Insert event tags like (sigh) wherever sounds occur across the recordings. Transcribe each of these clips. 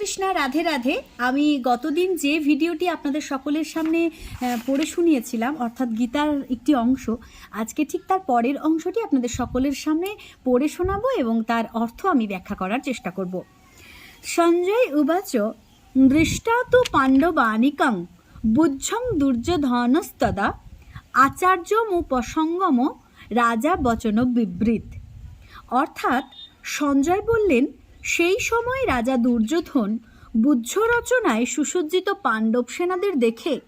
কৃষ্ণা রাধে রাধে। আমি গতদিন যে ভিডিওটি আপনাদের সকলের সামনে পড়ে শুনিয়েছিলাম, অর্থাৎ গীতার একটি অংশ, আজকে ঠিক তার পরের অংশটি আপনাদের সকলের সামনে পড়ে শোনাবো এবং তার অর্থ আমি ব্যাখ্যা করার চেষ্টা করব। সঞ্জয় উবাচ দৃষ্টা তু পাণ্ডবানিকং, বুদ্ধং দুর্যোধনস্তদা, আচার্যমুপসঙ্গম, রাজা বচন বিবৃত অর্থাৎ সঞ্জয় বললেন সেই সময় রাজা দুর্যোধন বুদ্ধ রচনায় সুসজ্জিত পাণ্ডব সেনাদের দেখে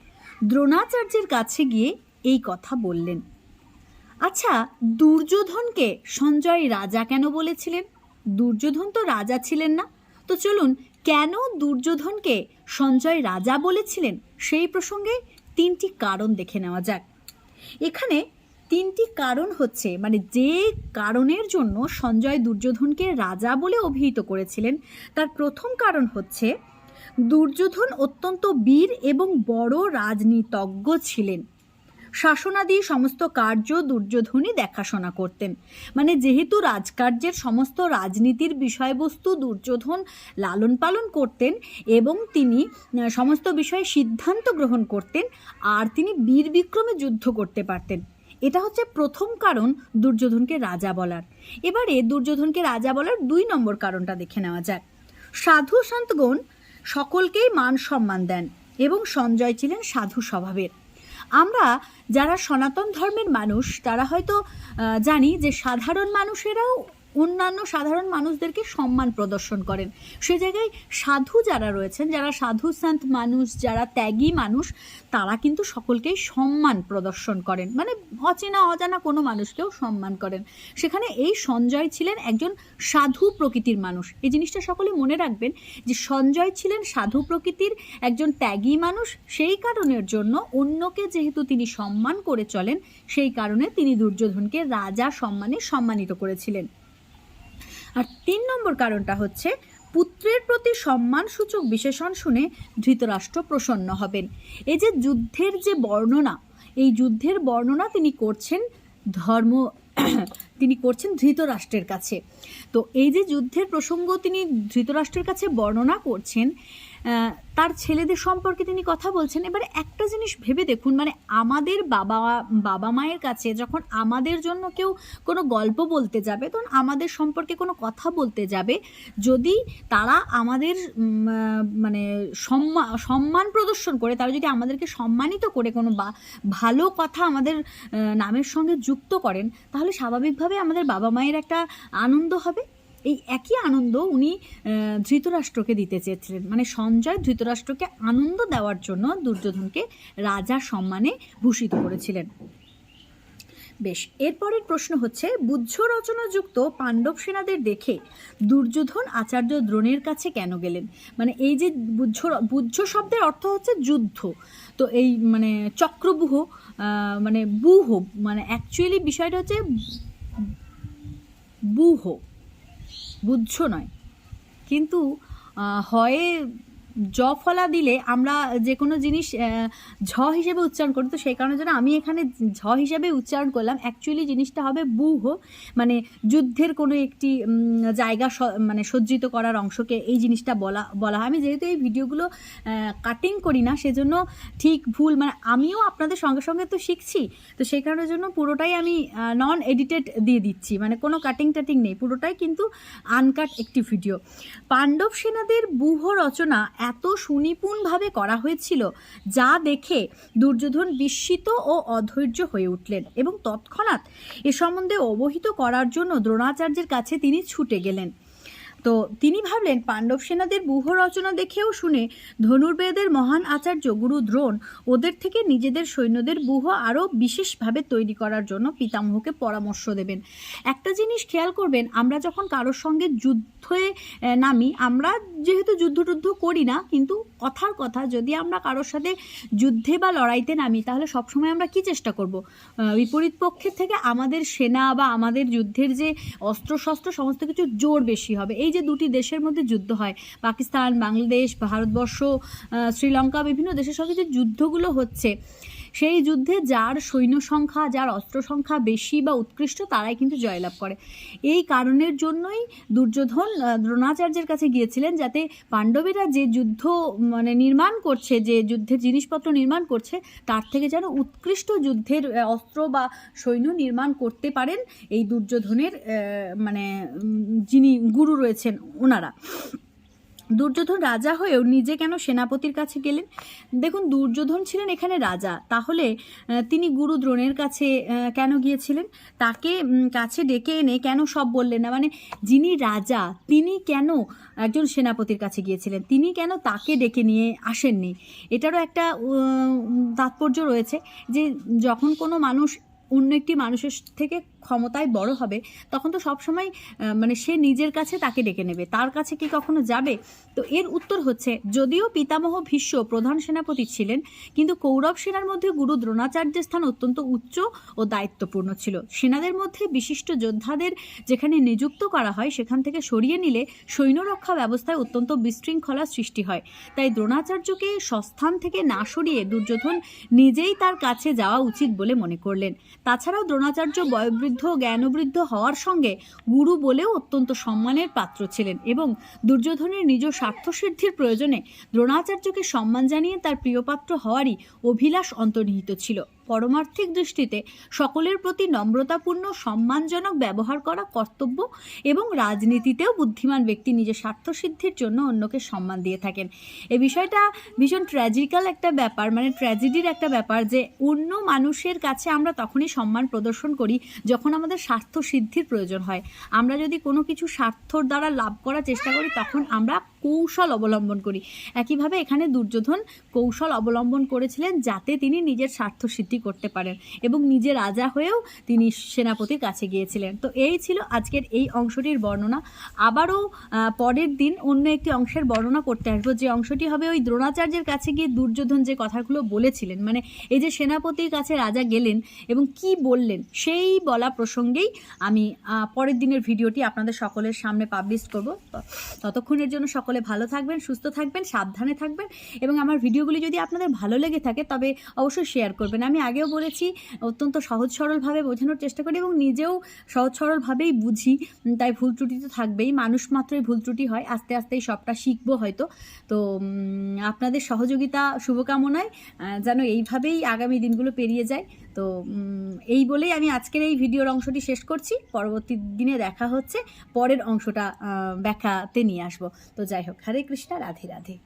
দ্রোণাচার্যের কাছে গিয়ে এই কথা বললেন। আচ্ছা দুর্যোধনকে সঞ্জয় রাজা কেন বলেছিলেন? দুর্যোধন তো রাজা ছিলেন না। তো চলুন, কেন দুর্যোধনকে সঞ্জয় রাজা বলেছিলেন? সেই প্রসঙ্গে তিনটি কারণ দেখে নেওয়া যাক। এখানে তিনটি কারণ হচ্ছে মানে যে কারণের জন্য সঞ্জয় দুর্যোধনকে রাজা বলে অভিহিত করেছিলেন, তার প্রথম কারণ হচ্ছে, দুর্যোধন অত্যন্ত বীর এবং বড় রাজনীতজ্ঞ ছিলেন। শাসনাদি সমস্ত কার্য দুর্যোধনই দেখাশোনা করতেন। মানে যেহেতু রাজকার্যের সমস্ত রাজনীতির বিষয়বস্তু দুর্যোধন লালন পালন করতেন এবং তিনি সমস্ত বিষয়ে সিদ্ধান্ত গ্রহণ করতেন, আর তিনি বীর বিক্রমে যুদ্ধ করতে পারতেন। এটা হচ্ছে প্রথম কারণ দুর্যোধনকে রাজা বলার। এবারে দুর্যোধনকে রাজা বলার দুই নম্বর কারণটা দেখে নেওয়া যাক। সাধু সন্তগণ সকলকেই মান সম্মান দেন এবং সঞ্জয় ছিলেন সাধু স্বভাবের। আমরা যারা সনাতন ধর্মের মানুষ, তারা হয়তো জানি যে সাধারণ মানুষেরাও অন্যান্য সাধারণ মানুষদেরকে সম্মান প্রদর্শন করেন। সে জায়গায় সাধু যারা রয়েছেন, যারা সাধু সন্ত মানুষ, যারা ত্যাগী মানুষ, তারা কিন্তু সকলকেই সম্মান প্রদর্শন করেন। মানে অচেনা, অজানা কোনো মানুষকেও সম্মান করেন। সেখানে এই সঞ্জয় ছিলেন একজন সাধু প্রকৃতির মানুষ। এই জিনিসটা সকলে মনে রাখবেন যে সঞ্জয় ছিলেন সাধু প্রকৃতির একজন ত্যাগী মানুষ। সেই কারণের জন্য অন্যকে যেহেতু তিনি সম্মান করে চলেন, সেই কারণে তিনি দুর্যোধনকে রাজা সম্মানে সম্মানিত করেছিলেন। আর তিন নম্বর কারণটা হচ্ছে, পুত্রের প্রতি সম্মানসূচক বিশেষণ শুনে ধৃতরাষ্ট্র প্রসন্ন হবেন। এই যে যুদ্ধের যে বর্ণনা, এই যুদ্ধের বর্ণনা তিনি করছেন ধর্ম, (clears throat) তিনি করছেন ধৃতরাষ্ট্রের কাছে। তো এই যে যুদ্ধের প্রসঙ্গ তিনি ধৃতরাষ্ট্রের কাছে বর্ণনা করছেন তার ছেলেদের সম্পর্কে তিনি কথা বলছেন। এবারে একটা জিনিস ভেবে দেখুন মানে আমাদের বাবা বাবা মায়ের কাছে যখন আমাদের জন্য কেউ কোনো গল্প বলতে যাবে, তখন আমাদের সম্পর্কে কোনো কথা বলতে যাবে। যদি তারা আমাদের মানে সম্মান সম্মান প্রদর্শন করে, তারা যদি আমাদেরকে সম্মানিত করে কোনো বা, ভালো কথা আমাদের নামের সঙ্গে যুক্ত করেন, তাহলে স্বাভাবিকভাবে আমাদের বাবা মায়ের একটা আনন্দ হবে। এই একই আনন্দ উনি ধৃতরাষ্ট্রকে দিতে চেয়েছিলেন। মানে সঞ্জয় ধৃতরাষ্ট্রকে আনন্দ দেওয়ার জন্য দুর্যোধনকে রাজা সম্মানে ভূষিত করেছিলেন। বেশ, এরপরের প্রশ্ন হচ্ছে, বুদ্ধ রচনাযুক্ত পাণ্ডব সেনাদের দেখে দুর্যোধন আচার্য দ্রোণের কাছে কেন গেলেন? মানে এই যে বুদ্ধ বুদ্ধ শব্দের অর্থ হচ্ছে যুদ্ধ। তো এই মানে চক্রবুহ মানে বুহ মানে অ্যাকচুয়ালি বিষয়টা হচ্ছে বুহ। বুদ্ধ নয়। কিন্তু হয় জ ফলা দিলে আমরা যে কোনো জিনিস ঝ হিসেবে উচ্চারণ করি। তো সেই কারণের জন্য আমি এখানে ঝ হিসেবে উচ্চারণ করলাম। অ্যাকচুয়ালি জিনিসটা হবে বুহ মানে যুদ্ধের কোনো একটি জায়গা মানে সজ্জিত করার অংশকে এই জিনিসটা বলা বলা হয়। আমি যেহেতু এই ভিডিওগুলো কাটিং করি না, সেজন্য ঠিক ভুল মানে আমিও আপনাদের সঙ্গে সঙ্গে তো শিখছি। তো সেই কারণের জন্য পুরোটাই আমি নন এডিটেড দিয়ে দিচ্ছি। মানে কোনো কাটিং টাটিং নেই। পুরোটাই কিন্তু আনকাট একটি ভিডিও পাণ্ডব সেনাদের ব্যূহ রচনা এত সুনিপুণভাবে করা হয়েছিল যা দেখে দুর্যোধন বিস্মিত ও অধৈর্য হয়ে উঠলেন এবং তৎক্ষণাৎ এ সম্বন্ধে অবহিত করার জন্য দ্রোণাচার্যের কাছে তিনি ছুটে গেলেন। তো তিনি ভাবলেন, পাণ্ডব সেনাদের ব্যূহ রচনা দেখেও শুনে ধনুর্বেদের মহান আচার্য গুরু দ্রোণ ওদের থেকে নিজেদের সৈন্যদের ব্যূহ আরও বিশেষভাবে তৈরি করার জন্য পিতামহকে পরামর্শ দেবেন। একটা জিনিস খেয়াল করবেন, আমরা যখন কারোর সঙ্গে যুদ্ধে নামি, আমরা যেহেতু যুদ্ধ টুদ্ধ করি না, কিন্তু কথার কথা, যদি আমরা কারোর সাথে যুদ্ধে বা লড়াইতে নামি, তাহলে সবসময় আমরা কি চেষ্টা করব? বিপরীত পক্ষের থেকে আমাদের সেনা বা আমাদের যুদ্ধের যে অস্ত্রশস্ত্র, সমস্ত কিছু জোর বেশি হবে। এই যে দুটি দেশের মধ্যে যুদ্ধ হয়, পাকিস্তান, বাংলাদেশ, ভারতবর্ষ শ্রীলঙ্কা, বিভিন্ন দেশের সঙ্গে যে যুদ্ধগুলো হচ্ছে সেই যুদ্ধে যার সৈন্য সংখ্যা, যার অস্ত্র সংখ্যা বেশি বা উৎকৃষ্ট, তারাই কিন্তু জয়লাভ করে। এই কারণের জন্যই দুর্যোধন দ্রোণাচার্যের কাছে গিয়েছিলেন যাতে পাণ্ডবেরা যে যুদ্ধ মানে নির্মাণ করছে, যে যুদ্ধের জিনিসপত্র নির্মাণ করছে, তার থেকে যেন উৎকৃষ্ট যুদ্ধের অস্ত্র বা সৈন্য নির্মাণ করতে পারেন এই দুর্যোধনের মানে যিনি গুরু রয়েছেন ওনারা। দুর্যোধন রাজা হয়েও নিজে কেন সেনাপতির কাছে গেলেন? দেখুন, দুর্যোধন ছিলেন এখানে রাজা। তাহলে তিনি গুরু দ্রোণের কাছে কেন গিয়েছিলেন? তাকে কাছে ডেকে এনে কেন সব বললেন না? মানে যিনি রাজা, তিনি কেন একজন সেনাপতির কাছে গিয়েছিলেন? তিনি কেন তাকে ডেকে নিয়ে আসেননি? এটারও একটা তাৎপর্য রয়েছে যে, যখন কোনো মানুষ অন্য একটি মানুষের থেকে ক্ষমতায় বড় হবে, তখন তো সবসময় মানে সে নিজের কাছে তাকে ডেকে নেবে। তার কাছে কি কখনো যাবে? তো এর উত্তর হচ্ছে, যদিও পিতামহ ভীষ্ম প্রধান সেনাপতি ছিলেন, কিন্তু কৌরব সেনার মধ্যে গুরু দ্রোণাচার্যের স্থান অত্যন্ত উচ্চ ও দায়িত্বপূর্ণ ছিল। সেনাদের মধ্যে বিশিষ্ট যোদ্ধাদের যেখানে নিযুক্ত করা হয়, সেখান থেকে সরিয়ে নিলে সৈন্যরক্ষা ব্যবস্থায় অত্যন্ত বিশৃঙ্খলার সৃষ্টি হয়। তাই দ্রোণাচার্যকে সস্থান থেকে না সরিয়ে দুর্যোধন নিজেই তার কাছে যাওয়া উচিত বলে মনে করলেন। তাছাড়াও দ্রোণাচার্য বয়োবৃদ্ধ জ্ঞানবৃদ্ধ হওয়ার সঙ্গে গুরু বলেও অত্যন্ত সম্মানের পাত্র ছিলেন এবং দুর্যোধনের নিজ স্বার্থসিদ্ধির প্রয়োজনে দ্রোণাচার্যকে সম্মান জানিয়ে তার প্রিয়পাত্র হওয়ারই অভিলাষ অন্তর্নিহিত ছিল। পরমার্থিক দৃষ্টিতে সকলের প্রতি নম্রতাপূর্ণ, সম্মানজনক ব্যবহার করা কর্তব্য এবং রাজনীতিতেও বুদ্ধিমান ব্যক্তি নিজের স্বার্থসিদ্ধির জন্য অন্যকে সম্মান দিয়ে থাকেন। এই বিষয়টা ভীষণ ট্র্যাজিক্যাল একটা ব্যাপার মানে ট্র্যাজেডির একটা ব্যাপার যে অন্য মানুষের কাছে আমরা তখনই সম্মান প্রদর্শন করি যখন আমাদের স্বার্থ সিদ্ধির প্রয়োজন হয়। আমরা যদি কোনো কিছু স্বার্থর দ্বারা লাভ করার চেষ্টা করি তখন আমরা কৌশল অবলম্বন করি। একইভাবে এখানে দুর্যোধন কৌশল অবলম্বন করেছিলেন যাতে তিনি নিজের স্বার্থ সিদ্ধি করতে পারেন এবং নিজে রাজা হয়েও তিনি সেনাপতির কাছে গিয়েছিলেন। তো এই ছিল আজকের এই অংশটির বর্ণনা। আবারও পরের দিন অন্য একটি অংশের বর্ণনা করতে আসব। যে অংশটি হবে ওই দ্রোণাচার্যের কাছে গিয়ে দুর্যোধন যে কথাগুলো বলেছিলেন মানে এই যে সেনাপতির কাছে রাজা গেলেন এবং কি বললেন সেই বলা প্রসঙ্গেই আমি পরের দিনের ভিডিওটি আপনাদের সকলের সামনে পাবলিশ করব। ততক্ষণের জন্য সকলে ভালো থাকবেন, সুস্থ থাকবেন, সাবধানে থাকবেন এবং আমার ভিডিওগুলি যদি আপনাদের ভালো লেগে থাকে তবে অবশ্যই শেয়ার করবেন। আমি আগেও বলেছি, অত্যন্ত সহজ সরলভাবে বোঝানোর চেষ্টা করি এবং নিজেও সহজ সরলভাবেই বুঝি, তাই ভুল ত্রুটি তো থাকবেই। মানুষ মাত্রই ভুল ত্রুটি হয়, আস্তে আস্তেই সবটা শিখব হয়তো। তো আপনাদের সহযোগিতা শুভকামনায় যেন এইভাবেই আগামী দিনগুলো পেরিয়ে যায়। তো এই বলেই আমি আজকের এই ভিডিওর অংশটি শেষ করছি। পরবর্তী দিনে দেখা হচ্ছে, পরের অংশটা ব্যাখ্যাতে নিয়ে আসব। তো যাই হোক হরে কৃষ্ণা রাধে রাধে